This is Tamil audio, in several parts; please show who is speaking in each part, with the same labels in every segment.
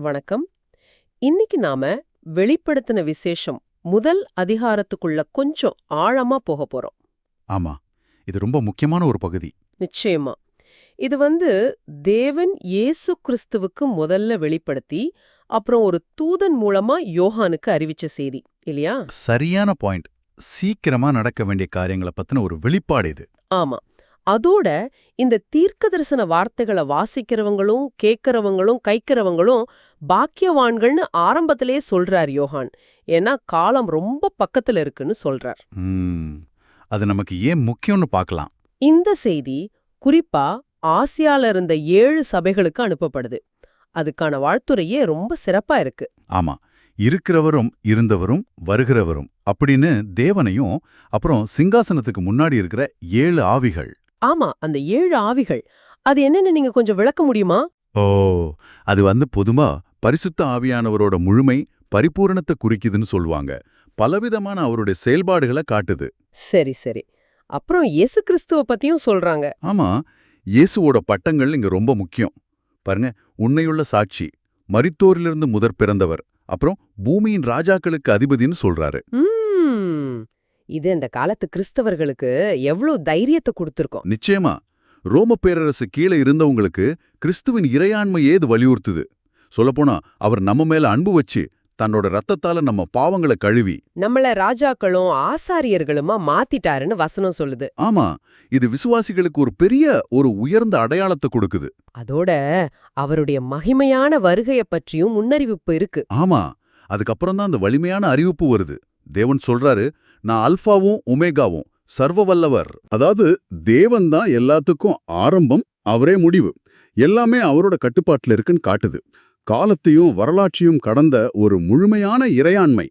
Speaker 1: வணக்கம். இன்னைக்கு நாம வெளிப்படுத்தின விசேஷம் முதல் அதிகாரத்துக்குள்ள கொஞ்சம் ஆழமா போக போறோம்.
Speaker 2: ஆமா இது ரொம்ப முக்கியமான ஒரு பகுதி.
Speaker 1: நிச்சயமா. இது வந்து தேவன் இயேசு கிறிஸ்துவுக்கு முதல்ல வெளிப்படுத்தி அப்புறம் ஒரு தூதன் மூலமா யோகானுக்கு அறிவிச்ச செய்தி இல்லையா?
Speaker 2: சரியான பாயிண்ட் சீக்கிரமா நடக்க வேண்டிய காரியங்களை பத்தின ஒரு வெளிப்பாடு இது.
Speaker 1: ஆமா. அதோட இந்த தீர்க்க தரிசன வார்த்தைகளை வாசிக்கிறவங்களும் கேட்கறவங்களும் கைக்கிறவங்களும் பாக்கியவான்கள்னு ஆரம்பத்திலே சொல்றார் யோகான். ஏன்னா காலம் ரொம்ப பக்கத்துல இருக்குன்னு சொல்றார்.
Speaker 2: அது நமக்கு ஏன் முக்கியம்னு பார்க்கலாம்.
Speaker 1: இந்த செய்தி குறிப்பா ஆசியால இருந்த ஏழு சபைகளுக்கு அனுப்பப்படுது. அதுக்கான வாழ்த்துறையே ரொம்ப சிறப்பா இருக்கு.
Speaker 2: ஆமா. இருக்கிறவரும் இருந்தவரும் வருகிறவரும் அப்படின்னு தேவனையும் அப்புறம் சிங்காசனத்துக்கு முன்னாடி இருக்கிற ஏழு ஆவிகள்.
Speaker 1: ஆமா அந்த ஏழு ஆவிகள். அது என்னன்னு நீங்க கொஞ்சம் விளக்க முடியுமா?
Speaker 2: ஓ அது வந்து பொதுவா பரிசுத்த ஆவியானவரோட முழுமை பரிபூரணத்தை குறிக்குதுன்னு சொல்லுவாங்க. பலவிதமான அவருடைய செயல்பாடுகளை காட்டுது.
Speaker 1: சரி சரி. அப்புறம் இயேசு கிறிஸ்துவ பத்தியும் சொல்றாங்க.
Speaker 2: ஆமா இயேசுவோட பட்டங்கள் இங்க ரொம்ப முக்கியம். பாருங்க உண்மையுள்ள சாட்சி. மரித்தோரிலிருந்து முதற் பிறந்தவர். அப்புறம் பூமியின் ராஜாக்களுக்கு அதிபதின்னு சொல்றாரு.
Speaker 1: இது இந்த காலத்து கிறிஸ்தவர்களுக்கு எவ்வளவு தைரியத்தை கொடுத்திருக்கோம்.
Speaker 2: நிச்சயமா. ரோம பேரரசு கீழே இருந்தவங்களுக்கு கிறிஸ்துவின் இறையாண்மையே இது வலியுறுத்துது. சொல்லப்போனா அவர் நம்ம மேல அன்பு வச்சு தன்னோட ரத்தத்தால நம்ம பாவங்களை கழுவி.
Speaker 1: நம்மள ராஜாக்களும் ஆசாரியர்களுமா மாத்திட்டாருன்னு வசனம் சொல்லுது.
Speaker 2: ஆமா இது விசுவாசிகளுக்கு ஒரு பெரிய ஒரு உயர்ந்த அடையாளத்தை கொடுக்குது.
Speaker 1: அதோட அவருடைய மகிமையான வருகைய பற்றியும் முன்னறிவிப்பு இருக்கு.
Speaker 2: ஆமா அதுக்கப்புறம் தான் அந்த வலிமையான அறிவிப்பு வருது. தேவன் சொல்றாரு நான் அல்பாவும் உமேகாவும் சர்வ வல்லவர் அதாவது தேவன் தான் எல்லாத்துக்கும் ஆரம்பம் அவரே முடிவு. எல்லாமே அவரோட கட்டுப்பாட்டுல இருக்குன்னு காட்டுது. காலத்தையும் வரலாற்றையும் கடந்த ஒரு முழுமையான இறையாண்மை.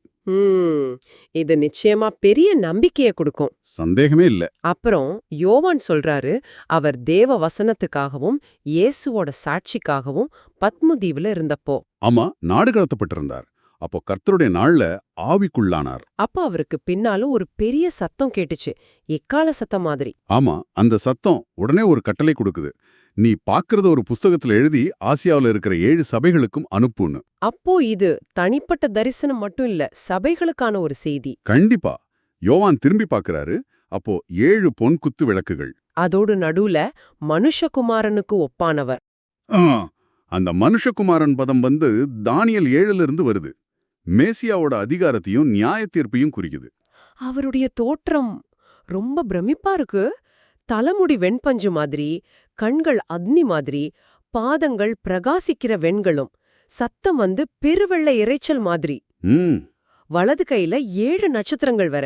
Speaker 1: இது நிச்சயமா பெரிய நம்பிக்கைய கொடுக்கும்.
Speaker 2: சந்தேகமே இல்ல.
Speaker 1: அப்புறம் யோவான் சொல்றாரு அவர் தேவ வசனத்துக்காகவும் இயேசுவோட சாட்சிக்காகவும் பத்மதீவுல இருந்தப்போ.
Speaker 2: ஆமா நாடு கடத்தப்பட்டிருந்தார். அப்போ கர்த்தருடைய நாள்ல ஆவிக்குள்ளானார்.
Speaker 1: அப்ப அவருக்கு பின்னாலும் ஒரு பெரிய சத்தம் கேட்டுச்சு. எக்கால சத்தம் மாதிரி?
Speaker 2: ஆமா அந்த சத்தம் உடனே ஒரு கட்டளை கொடுக்குது. நீ பாக்குறத ஒரு புஸ்தகத்துல எழுதி ஆசியாவுல இருக்கிற ஏழு சபைகளுக்கும் அனுப்புன்னு.
Speaker 1: அப்போ இது தனிப்பட்ட தரிசனம் மட்டும் இல்ல சபைகளுக்கான ஒரு செய்தி.
Speaker 2: கண்டிப்பா. யோவான் திரும்பி பார்க்கறாரு. அப்போ ஏழு பொன் குத்து விளக்குகள்.
Speaker 1: அதோடு நடுவுல மனுஷகுமாரனுக்கு ஒப்பானவர்.
Speaker 2: ஆ, அந்த மனுஷகுமாரன் பதம் வந்து தானியல் ஏழுல இருந்து வருது. மேசியாவோட அதிகாரத்தையும் நியாய தீர்ப்பையும் குறிக்குது.
Speaker 1: அவருடைய தோற்றம் ரொம்ப பிரமிப்பா இருக்கு. தலைமுடி வெண்பஞ்சு மாதிரி கண்கள் அக்னி மாதிரி பாதங்கள் பிரகாசிக்கிற வெண்களும் சத்தம் வந்து பெருவெள்ளை இரைச்சல் மாதிரி. வலது கையில ஏழு நட்சத்திரங்கள் வர.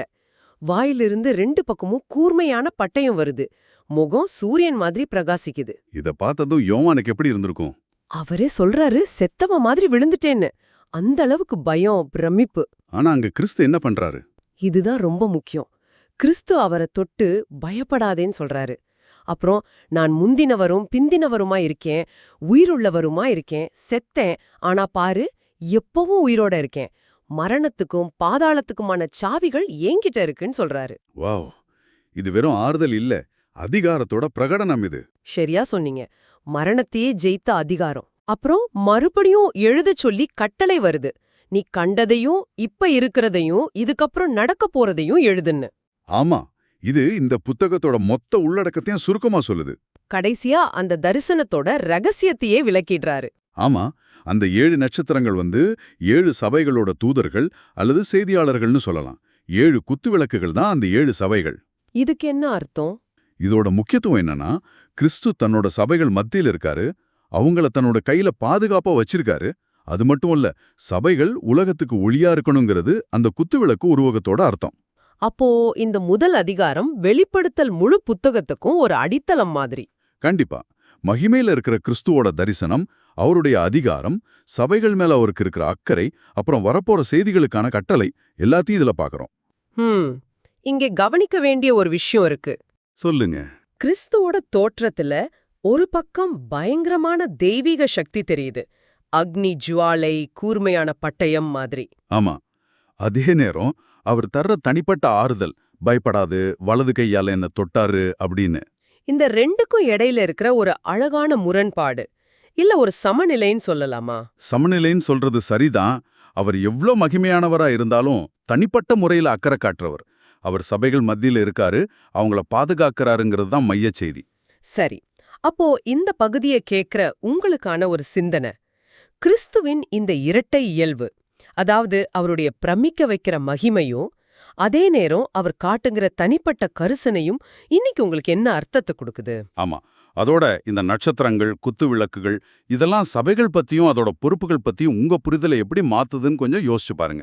Speaker 1: வாயிலிருந்து ரெண்டு பக்கமும் கூர்மையான பட்டயம் வருது. முகம் சூரியன் மாதிரி பிரகாசிக்குது.
Speaker 2: இத பார்த்ததும் யோவானுக்கு எப்படி இருந்திருக்கும்?
Speaker 1: அவரே சொல்றாரு செத்தவ மாதிரி விழுந்துட்டேன்னு. அந்த அளவுக்கு பயம் பிரமிப்பு.
Speaker 2: ஆனா அங்க கிறிஸ்து என்ன பண்றாரு?
Speaker 1: இதுதான் ரொம்ப முக்கியம். கிறிஸ்து அவரை தொட்டு பயப்படாதேன்னு சொல்றாரு. அப்புறம் நான் முந்தினவரும் பிந்தினவருமா இருக்கேன் உயிருள்ளவருமா இருக்கேன் செத்தேன் ஆனா பாரு எப்பவும் உயிரோட இருக்கேன். மரணத்துக்கும் பாதாளத்துக்குமான சாவிகள் என்கிட்ட இருக்குன்னு சொல்றாரு.
Speaker 2: வாவ். இது வெறும் ஆறுதல் இல்ல அதிகாரத்தோட பிரகடனம் இது.
Speaker 1: சரியா சொன்னீங்க. மரணத்தையே ஜெயித்த அதிகாரம். அப்புறம் மறுபடியும் எழுதச் சொல்லி கட்டளை வருது. நீ கண்டதையும் இப்ப இருக்கிறதையும் இதுக்கப்புறம் நடக்க போறதையும் எழுதுன்னு.
Speaker 2: ஆமா இது இந்த புத்தகத்தோட மொத்த உள்ளடக்கத்தையும் சுருக்கமா சொல்லுது.
Speaker 1: கடைசியா அந்த தரிசனத்தோட ரகசியத்தையே விளக்கிடுறாரு.
Speaker 2: ஆமா அந்த ஏழு நட்சத்திரங்கள் வந்து ஏழு சபைகளோட தூதர்கள் அல்லது செய்தியாளர்கள்னு சொல்லலாம். ஏழு குத்து விளக்குகள் தான் அந்த ஏழு சபைகள்.
Speaker 1: இதுக்கு என்ன அர்த்தம்?
Speaker 2: இதோட முக்கியத்துவம் என்னன்னா கிறிஸ்து தன்னோட சபைகள் மத்தியில் இருக்காரு அவங்கள தன்னோட கையில பாதுகாப்பா வச்சிருக்காரு. அது மட்டும் இல்ல சபைகள் உலகத்துக்கு ஒளியா இருக்கணுங்கிறது அந்த குத்துவிளக்கு உருவகத்தோட அர்த்தம்.
Speaker 1: அப்போ இந்த முதல் அதிகாரம் வெளிப்படுத்தல் முழு புத்தகத்துக்கும் ஒரு அடித்தளம் மாதிரி.
Speaker 2: கண்டிப்பா. மகிமையில இருக்கிற கிறிஸ்துவோட தரிசனம் அவருடைய அதிகாரம் சபைகள் மேல அவருக்கு இருக்கிற அக்கறை அப்புறம் வரப்போற செய்திகளுக்கான கட்டளை எல்லாத்தையும் இதுல பாக்குறோம்.
Speaker 1: ஹம். இங்கே கவனிக்க வேண்டிய ஒரு விஷயம் இருக்கு.
Speaker 2: சொல்லுங்க.
Speaker 1: கிறிஸ்துவோட தோற்றத்துல ஒரு பக்கம் பயங்கரமான தெய்வீக சக்தி தெரியுது. அக்னி ஜுவாலை கூர்மையான பட்டயம் மாதிரி.
Speaker 2: ஆமா. அதே நேரம் அவர் தர்ற தனிப்பட்ட ஆறுதல் பயப்படாது வலது கையால என்ன தொட்டாரு அப்படின்னு.
Speaker 1: இந்த ரெண்டுக்கும் இடையில இருக்கிற ஒரு அழகான முரண்பாடு. இல்ல ஒரு சமநிலைன்னு சொல்லலாமா?
Speaker 2: சமநிலைன்னு சொல்றது சரிதான். அவர் எவ்ளோ மகிமையானவரா இருந்தாலும் தனிப்பட்ட முறையில அக்கறை காட்டுறவர். அவர் சபைகள் மத்தியில இருக்காரு அவங்கள பாதுகாக்கறாருங்கிறது தான் மையச் செய்தி.
Speaker 1: சரி. அப்போ இந்த பகுதியை கேட்கிற உங்களுக்கான ஒரு சிந்தனை. கிறிஸ்துவின் இந்த இரட்டை இயல்பு அதாவது அவருடைய பிரமிக்க வைக்கிற மகிமையும் அதே நேரம் அவர் காட்டுங்கிற தனிப்பட்ட கரிசனையும் இன்னைக்கு உங்களுக்கு என்ன அர்த்தத்தை கொடுக்குது?
Speaker 2: ஆமா. அதோட இந்த நட்சத்திரங்கள் குத்து விளக்குகள் இதெல்லாம் சபைகள் பத்தியும் அதோட பொறுப்புகள் பத்தியும் உங்க புரிதலை எப்படி மாத்துதுன்னு கொஞ்சம் யோசிச்சு பாருங்க.